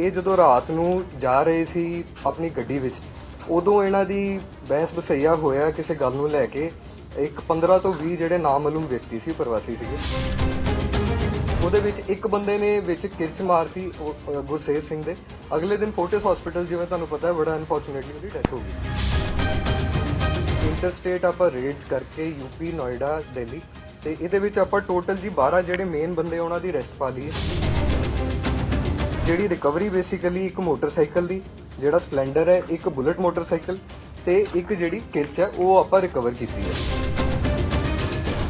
ਇਹ ਜਦੋਂ ਰਾਤ ਨੂੰ ਜਾ ਰਹੇ ਸੀ ਆਪਣੀ ਗੱਡੀ ਵਿੱਚ ਉਦੋਂ ਇਹਨਾਂ ਦੀ ਬਹਿਸ ਬਸਈਆ ਹੋਇਆ ਕਿਸੇ ਗੱਲ ਨੂੰ ਲੈ ਕੇ। ਇੱਕ 15 ਤੋਂ 20 ਜਿਹੜੇ ਨਾਮਾਲੂਮ ਵਿਅਕਤੀ ਸੀ ਪ੍ਰਵਾਸੀ ਸੀਗੇ। ਉਹਦੇ ਵਿੱਚ ਇੱਕ ਬੰਦੇ ਨੇ ਵਿੱਚ ਕਿਰਚ ਮਾਰਤੀ ਉਹ, ਗੁਰਸੇਵ ਸਿੰਘ ਦੇ। ਅਗਲੇ ਦਿਨ ਫੋਰਟਿਸ ਹਸਪੀਟਲ ਜਿਵੇਂ ਤੁਹਾਨੂੰ ਪਤਾ ਹੈ ਬੜਾ ਅਨਫੋਰਚੂਨੇਟਲੀ ਉਹਦੀ ਡੈਥ ਹੋ ਗਈ। ਇੰਟਰਸਟੇਟ ਆਪਾਂ ਰੇਡਸ ਕਰਕੇ ਯੂਪੀ ਨੋਇਡਾ ਦਿੱਲੀ ਤੇ ਇਹਦੇ ਵਿੱਚ ਆਪਾਂ ਟੋਟਲ ਜੀ 12 ਜਿਹੜੇ ਮੇਨ ਬੰਦੇ ਉਹਨਾਂ ਦੀ ਰੈਸਟ ਪਾ ਲਈ ਜਿਹੜੀ ਰਿਕਵਰੀ ਬੇਸਿਕਲੀ ਇੱਕ ਮੋਟਰਸਾਈਕਲ ਦੀ ਜਿਹੜਾ ਸਪਲੈਂਡਰ ਹੈ ਇੱਕ ਬੁਲਟ ਮੋਟਰਸਾਈਕਲ ਤੇ ਇੱਕ ਜਿਹੜੀ ਕਿਰਚ ਹੈ ਉਹ ਆਪਾਂ ਰਿਕਵਰ ਕੀਤੀ ਹੈ।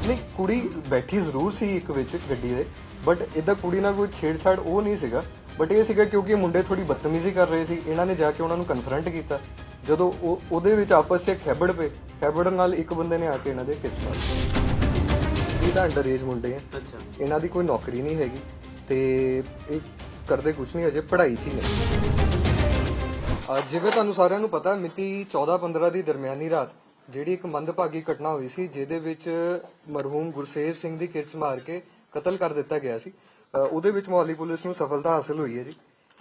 ਨਹੀਂ ਕੁੜੀ ਬੈਠੀ ਜ਼ਰੂਰ ਸੀ ਇੱਕ ਵਿੱਚ ਗੱਡੀ ਦੇ ਬਟ ਇਹਦਾ ਕੁੜੀ ਨਾਲ ਕੋਈ ਛੇੜਛਾੜ ਉਹ ਨਹੀਂ ਸੀਗਾ। ਬਟ ਇਹ ਸੀਗਾ ਕਿਉਂਕਿ ਇਹ ਮੁੰਡੇ ਥੋੜੀ ਬਦਤਮੀਜ਼ੀ ਕਰ ਰਹੇ ਸੀ ਇਹਨਾਂ ਨੇ ਜਾ ਕੇ ਉਹਨਾਂ ਨੂੰ ਕਨਫਰੰਟ ਕੀਤਾ। ਜਦੋਂ ਉਹ ਉਹਦੇ ਵਿੱਚ ਆਪਸ ਵਿੱਚ ਖੈਬੜ ਪਏ ਖੈਬੜ ਨਾਲ ਇੱਕ ਬੰਦੇ ਨੇ ਆ ਕੇ ਇਹਨਾਂ ਦੇ ਕਿਰਚ ਮਾਰੀ। ਇਹ ਤਾਂ ਅੰਡਰ ਏਜ ਮੁੰਡੇ ਆ। ਅੱਛਾ। ਇਹਨਾਂ ਦੀ ਕੋਈ ਨੌਕਰੀ ਨਹੀਂ ਹੈਗੀ ਤੇ ਇਹ ਕਰਦੇ ਕੁਝ ਨਹੀਂ ਅਜੇ ਪੜ੍ਹਾਈ 'ਚ ਹੀ ਨੇ ਜਿਵੇਂ ਤੁਹਾਨੂੰ ਸਾਰਿਆਂ ਨੂੰ ਪਤਾ, ਮਿਤੀ 14-15 ਦੀ ਦਰਮਿਆਨੀ ਰਾਤ, ਜਿਹੜੀ ਇੱਕ ਮੰਦਭਾਗੀ ਘਟਨਾ ਹੋਈ ਸੀ, ਜਿਹਦੇ ਵਿੱਚ ਮਰਹੂਮ ਗੁਰਸੇਵ ਸਿੰਘ ਦੀ ਕਿਰਚ ਮਾਰ ਕੇ ਕਤਲ ਕਰ ਦਿੱਤਾ ਗਿਆ ਸੀ। ਉਹਦੇ ਵਿੱਚ ਮੋਹਾਲੀ ਪੁਲਿਸ ਨੂੰ ਸਫਲਤਾ ਹਾਸਲ ਹੋਈ ਹੈ ਜੀ।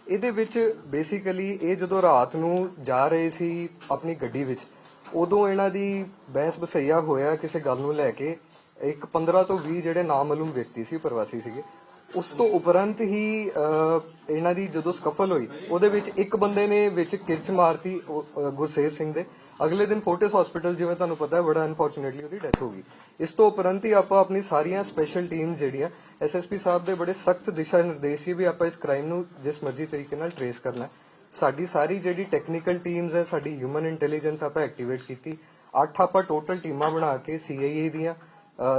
ਇਹਦੇ ਵਿੱਚ ਬੇਸਿਕਲੀ ਇਹ ਜਦੋਂ ਰਾਤ ਨੂੰ ਜਾ ਰਹੇ ਸੀ ਆਪਣੀ ਗੱਡੀ ਵਿੱਚ, ਉਦੋਂ ਇਹਨਾਂ ਦੀ ਬਹਿਸ ਬਸਈਆ ਹੋਇਆ ਕਿਸੇ ਗੱਲ ਨੂੰ ਲੈ ਕੇ, ਇੱਕ 15 ਤੋਂ 20 ਜਿਹੜੇ ਨਾਮਾਲੂਮ ਵਿਅਕਤੀ ਸੀ, ਪ੍ਰਵਾਸੀ ਸੀਗੇ ਉਸ ਤੋਂ ਉਪਰੰਤ ਹੀ ਇਹਨਾਂ ਦੀ ਜਦੋਂ ਸਕਫਲ ਹੋਈ, ਉਹਦੇ ਵਿੱਚ ਇੱਕ ਬੰਦੇ ਨੇ ਵਿੱਚ ਕਿਰਚ ਮਾਰਤੀ ਗੁਰਸੇਵ ਸਿੰਘ ਦੇ। ਅਗਲੇ ਦਿਨ ਫੋਰਟਿਸ ਹਸਪੀਟਲ ਜਿਵੇਂ ਤੁਹਾਨੂੰ ਪਤਾ ਹੈ, ਬੜਾ ਅਨਫੋਰਚੂਨੇਟਲੀ ਉਹਦੀ ਡੈਥ ਹੋ ਗਈ। ਇਸ ਤੋਂ ਉਪਰੰਤ ਹੀ ਆਪਾਂ ਆਪਣੀ ਸਾਰੀਆਂ ਸਪੈਸ਼ਲ ਟੀਮ ਜਿਹੜੀਆਂ ਐਸਐਸਪੀ ਸਾਹਿਬ ਦੇ ਬੜੇ ਸਖਤ ਦਿਸ਼ਾ ਨਿਰਦੇਸ਼ ਸੀ ਵੀ ਆਪਾਂ ਇਸ ਕ੍ਰਾਈਮ ਨੂੰ ਜਿਸ ਮਰਜ਼ੀ ਤਰੀਕੇ ਨਾਲ ਟਰੇਸ ਕਰਨਾ ਸਾਡੀ ਸਾਰੀ ਜਿਹੜੀ ਟੈਕਨੀਕਲ ਟੀਮਸ ਹੈ, ਸਾਡੀ ਹਿਊਮਨ ਇੰਟੈਲੀਜੈਂਸ ਆਪਾਂ ਐਕਟੀਵੇਟ ਕੀਤੀ। ਅੱਠ ਆਪਾਂ ਟੋਟਲ ਟੀਮਾਂ ਬਣਾ ਕੇ ਸੀਆਈਏ ਦੀਆਂ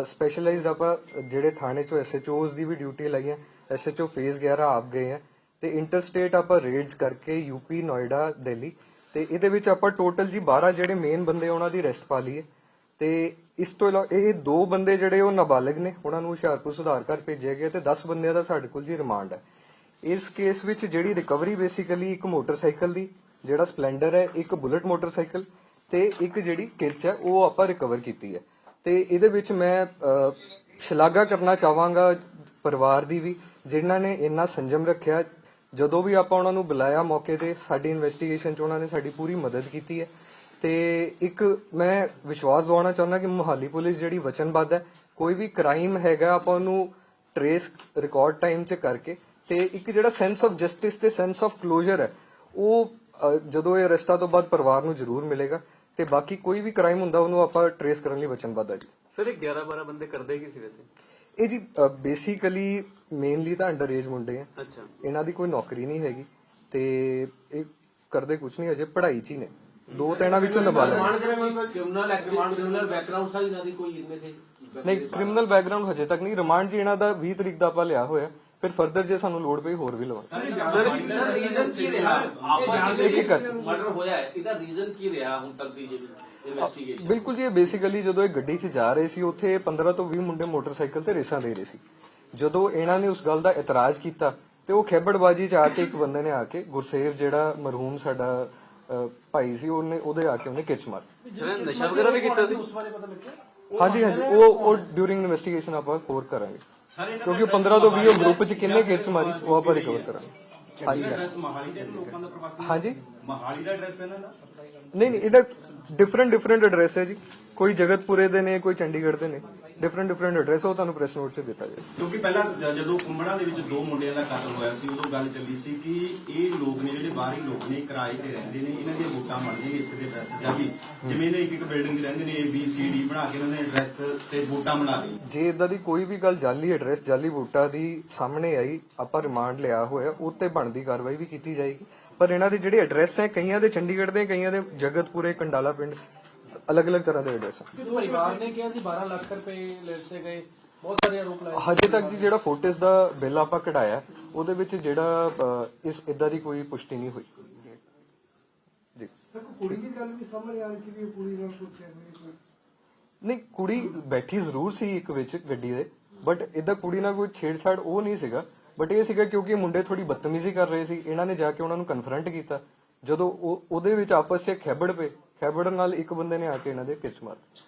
ਸਪੈਸ਼ਲਾਈਜ਼ਡ ਆਪਾਂ ਜਿਹੜੇ ਥਾਣੇ ਚੋਂ ਐਸਐਚਓਜ਼ ਦੀ ਵੀ ਡਿਊਟੀ ਲਾਈਆਂ ਐਸਐਚਓ ਫੇਜ਼ 11 ਆਪ ਗਏ ਆ, ਤੇ ਇੰਟਰਸਟੇਟ ਆਪਾਂ ਰੇਡਸ ਕਰਕੇ ਯੂਪੀ ਨੋਇਡਾ ਦਿੱਲੀ ਤੇ ਇਹਦੇ ਵਿੱਚ ਆਪਾਂ ਟੋਟਲ ਜੀ 12 ਜਿਹੜੇ ਮੇਨ ਬੰਦੇ ਉਹਨਾਂ ਦੀ ਅਰੈਸਟ ਪਾ ਲਈ ਹੈ ਤੇ ਇਸ ਤੋਂ ਇਲਾਵਾ ਇਹ ਦੋ ਬੰਦੇ ਜਿਹੜੇ ਉਹ ਨਾਬਾਲਗ ਨੇ, ਉਹਨਾਂ ਨੂੰ ਹੁਸ਼ਿਆਰਪੁਰ ਸੁਧਾਰ ਘਰ ਭੇਜਿਆ ਗਿਆ ਤੇ 10 ਬੰਦਿਆਂ ਦਾ ਸਾਡੇ ਕੋਲ ਜੀ ਰਿਮਾਂਡ ਹੈ ਇਸ ਕੇਸ ਵਿੱਚ ਜਿਹੜੀ ਰਿਕਵਰੀ ਬੇਸਿਕਲੀ ਇੱਕ ਮੋਟਰਸਾਈਕਲ ਦੀ, ਜਿਹੜਾ ਸਪਲੈਂਡਰ ਹੈ, ਇੱਕ ਬੁਲਟ ਮੋਟਰਸਾਈਕਲ ਤੇ ਇੱਕ ਜਿਹੜੀ ਕਿਰਚ ਹੈ, ਉਹ ਆਪਾਂ ਰਿਕਵਰ ਕੀਤੀ ਹੈ। ਤੇ ਇਹਦੇ ਵਿੱਚ ਮੈਂ ਸ਼ਲਾਘਾ ਕਰਨਾ ਚਾਹਾਂਗਾ ਪਰਿਵਾਰ ਦੀ ਵੀ, ਜਿਨ੍ਹਾਂ ਨੇ ਇੰਨਾ ਸੰਜਮ ਰੱਖਿਆ। ਜਦੋਂ ਵੀ ਆਪਾਂ ਉਹਨਾਂ ਨੂੰ ਬੁਲਾਇਆ ਮੌਕੇ ਤੇ, ਸਾਡੀ ਇਨਵੈਸਟੀਗੇਸ਼ਨ 'ਚ ਉਹਨਾਂ ਨੇ ਸਾਡੀ ਪੂਰੀ ਮਦਦ ਕੀਤੀ ਹੈ। ਤੇ ਇੱਕ ਮੈਂ ਵਿਸ਼ਵਾਸ ਦਿਵਾਉਣਾ ਚਾਹੁੰਦਾ ਕਿ ਮੁਹਾਲੀ ਪੁਲਿਸ ਜਿਹੜੀ ਵਚਨਬੱਧ ਹੈ, ਕੋਈ ਵੀ ਕ੍ਰਾਈਮ ਹੈਗਾ, ਆਪਾਂ ਉਹਨੂੰ ਟਰੇਸ ਰਿਕਾਰਡ ਟਾਈਮ 'ਚ ਕਰਕੇ, ਤੇ ਇੱਕ ਜਿਹੜਾ ਸੈਂਸ ਆਫ ਜਸਟਿਸ ਤੇ ਸੈਂਸ ਆਫ ਕਲੋਜ਼ਰ ਹੈ, ਉਹ ਜਦੋਂ ਇਹ ਰਸਤਾ ਤੋਂ ਬਾਅਦ ਪਰਿਵਾਰ ਨੂੰ ਜ਼ਰੂਰ ਮਿਲੇਗਾ। ਤੇ ਬਾਕੀ ਕੋਈ ਵੀ ਕ੍ਰਾਈਮ ਹੁੰਦਾ ਉਹਨੂੰ ਆਪਾਂ ਟਰੇਸ ਕਰਨ ਲਈ ਵਚਨਬੱਧ ਆ ਜੀ। ਸਰ ਇਹ 11 12 ਬੰਦੇ ਕਰਦੇ ਕੀ ਸੀ ਵੈਸੇ? ਇਹ ਜੀ ਬੇਸਿਕਲੀ ਮੇਨਲੀ ਤਾਂ ਅੰਡਰ ਏਜ ਮੁੰਡੇ ਆ। ਅੱਛਾ। ਇਹਨਾਂ ਦੀ ਕੋਈ ਨੌਕਰੀ ਨਹੀਂ ਹੈਗੀ ਤੇ ਇਹ ਕਰਦੇ ਕੁਝ ਨਹੀਂ ਅਜੇ ਪੜ੍ਹਾਈ 'ਚ ਹੀ ਨੇ। ਦੋ ਤਾਂ ਇਹਨਾਂ ਵਿੱਚੋਂ ਨਵਾਲ ਕ੍ਰਿਮੀਨਲ ਕ੍ਰਿਮੀਨਲ ਬੈਕਗ੍ਰਾਉਂਡ ਸਾ ਇਹਨਾਂ ਦੀ ਕੋਈ ਇਨਮੇ ਸੇ ਨਹੀਂ ਕ੍ਰਿਮੀਨਲ ਬੈਕਗ੍ਰਾਉਂਡ ਹਜੇ ਤੱਕ ਨਹੀਂ। ਰਿਮਾਂਡ ਜੀ ਇਹਨਾਂ ਦਾ 20 ਤਰੀਕ ਦਾ ਆਪਾਂ ਲਿਆ ਹੋਇਆ। ਫਿਰ ਫਰਦਰ ਜੇ ਸਾਨੂੰ ਲੋੜ ਪਈ ਹੋਰ ਵੀ ਲਵਾਂਗੇ। ਬਿਲਕੁਲ ਜੀ ਬੇਸਿਕਲੀ ਜਦੋਂ ਇਹ ਗੱਡੀ 'ਚ ਜਾ ਰਹੇ ਸੀ ਉੱਥੇ 15 ਤੋਂ 20 ਮੁੰਡੇ ਮੋਟਰਸਾਈਕਲ ਤੇ ਰੇਸਾਂ ਦੇ ਰਹੇ ਸੀ। ਜਦੋਂ ਇਹਨਾਂ ਨੇ ਉਸ ਗੱਲ ਦਾ ਇਤਰਾਜ਼ ਕੀਤਾ ਤੇ ਉਹ ਖੇਬੜਬਾਜੀ 'ਚ ਆ ਕੇ ਇੱਕ ਬੰਦੇ ਨੇ ਆ ਕੇ ਗੁਰਸੇਵ ਜਿਹੜਾ ਮਰਹੂਮ ਸਾਡਾ ਭਾਈ ਸੀ ਉਹਨੇ ਉਹਦੇ ਆ ਕੇ ਉਹਨੇ ਕਿਚ ਮਾਰ ਵੀ ਕੀਤਾ ਹਾਂਜੀ ਹਾਂਜੀ ਉਹ ਉਹ ਡਿਊਰਿੰਗ ਇਨਵੈਸਟੀਗੇਸ਼ਨ ਆਪਾਂ ਹੋਰ ਕਰਾਂਗੇ। ਕਿਉਂਕਿ ਉਹ 15 ਤੋਂ 20 ਉਹ ਗਰੁੱਪ 'ਚ ਕਿੰਨੇ ਕਿਰਚ ਮਾਰੀ ਉਹ ਆਪਾਂ ਰਿਕਵਰ ਕਰਾਂਗੇ। ਹਾਂਜੀ ਐਡਰੈਸ ਮਹਾਲੀ ਦੇ ਲੋਕਾਂ ਦਾ ਪ੍ਰਵਾਸੀ ਹਾਂਜੀ। ਮਹਾਲੀ ਦਾ ਐਡਰੈਸ ਇਹਨਾਂ ਦਾ? ਨਹੀਂ ਨਹੀਂ ਇਹਦਾ ਡਿਫਰੈਂਟ ਡਿਫਰੈਂਟ ਐਡਰੈਸ ਹੈ ਜੀ। ਕੋਈ ਜਗਤਪੁਰੇ ਦੇ ਨੇ ਕੋਈ ਚੰਡੀਗੜ੍ਹ ਦੇ ਨੇ ਡਿਫਰੈਂਟ ਡਿਫਰੈਂਟ ਐਡਰੈਸ ਉਹ ਤੁਹਾਨੂੰ ਪ੍ਰੈਸ ਨੋਟ 'ਚ ਦਿੱਤਾ ਜਾਏਗਾ। ਕਿਉਂਕਿ ਪਹਿਲਾਂ ਜ- ਜਦੋਂ ਕੁੰਮੜਾਂ ਦੇ ਵਿੱਚ ਦੋ ਮੁੰਡਿਆਂ ਦਾ ਕਤਲ ਹੋਇਆ ਸੀ ਉਦੋਂ ਗੱਲ ਚੱਲੀ ਸੀ ਕਿ ਇਹ ਲੋਕ ਨੇ ਜਿਹੜੇ ਬਾਹਰੀ ਲੋਕ ਨੇ ਕਿਰਾਏ ਤੇ ਰਹਿੰਦੇ ਨੇ ਇਹਨਾਂ ਦੀਆਂ ਵੋਟਾਂ ਬਣਦੀਆਂ ਇੱਥੇ ਦੇ ਐਡਰੈਸ ਜਾਂ ਵੀ ਜਿਵੇਂ ਇਹਨੇ ਇੱਕ ਇੱਕ ਬਿਲਡਿੰਗ 'ਚ ਰਹਿੰਦੇ ਨੇ A B C D ਬਣਾ ਕੇ ਇਹਨਾਂ ਨੇ ਐਡਰੈਸ ਤੇ ਵੋਟਾਂ ਬਣਾ ਲਈ ਜੇ ਇਦਾਂ ਦੀ ਕੋਈ ਵੀ ਗੱਲ ਜਾਲੀ ਐਡਰੈਸ ਜਾਲੀ ਵੋਟਾਂ ਦੀ ਸਾਹਮਣੇ ਆਈ ਆਪਾਂ ਰਿਮਾਂਡ ਲਿਆ ਹੋਇਆ ਉਹ ਤੇ ਬਣਦੀ ਕਾਰਵਾਈ ਵੀ ਕੀਤੀ ਜਾਏਗੀ। ਪਰ ਇਹਨਾਂ ਦੇ ਜਿਹੜੇ ਐਡਰੈਸ ਹੈ ਕਈਆਂ ਦੇ ਚੰਡੀਗੜ੍ਹ ਦੇ ਕਈਆਂ ਦੇ ਜਗਤਪੁਰੇ ਕੰਡਾਲਾ ਪਿੰਡ ਅਲੱਗ-ਅਲੱਗ ਤਰ੍ਹਾਂ ਦੇ ਐਡਰੈਸ ਹੈ ਪਰਿਵਾਰ ਨੇ ਕਿਹਾ ਸੀ 12 ਲੱਖ ਰੁਪਏ ਲੈਤੇ ਗਏ। ਬਹੁਤ ਸਾਰੇ ਆਰੋਪ ਲਾਏ ਹਜੇ ਤੱਕ ਜੀ ਜਿਹੜਾ ਫੋਰਟਿਸ ਦਾ ਬਿੱਲ ਆਪਾਂ ਕਢਾਇਆ ਉਹਦੇ ਵਿੱਚ ਜਿਹੜਾ ਇਸ ਇਦਾਂ ਦੀ ਕੋਈ ਪੁਸ਼ਟੀ ਨਹੀਂ ਹੋਈ। ਜੀ। ਕੁੜੀ ਦੀ ਗੱਲ ਵੀ ਸਾਹਮਣੇ ਆ ਰਹੀ ਸੀ ਕੁੜੀ ਨਾਲ ਫੈਮਿਲੀ ਨਹੀਂ ਕੁੜੀ ਬੈਠੀ ਜ਼ਰੂਰ ਸੀ ਇੱਕ ਵਿੱਚ ਗੱਡੀ ਦੇ ਬਟ ਇਹਦਾ ਕੁੜੀ ਨਾਲ ਕੋਈ ਛੇੜਛਾੜ ਉਹ ਨਹੀਂ ਸੀਗਾ। ਬਟ ਇਹ ਸੀਗਾ ਕਿਉਂਕਿ ਇਹ ਮੁੰਡੇ ਥੋੜੀ ਬਦਤਮੀਜ਼ੀ ਕਰ ਰਹੇ ਸੀ ਇਹਨਾਂ ਨੇ ਜਾ ਕੇ ਉਹਨਾਂ ਨੂੰ ਕਨਫਰੰਟ ਕੀਤਾ। ਜਦੋਂ ਉਹ ਉਹਦੇ ਵਿੱਚ ਆਪਸ ਵਿੱਚ ਖੈਬੜ ਪਏ ਖੈਬੜ ਨਾਲ ਇੱਕ ਬੰਦੇ ਨੇ ਆ ਕੇ ਇਹਨਾਂ ਦੇ ਕਿਰਚ ਮਾਰ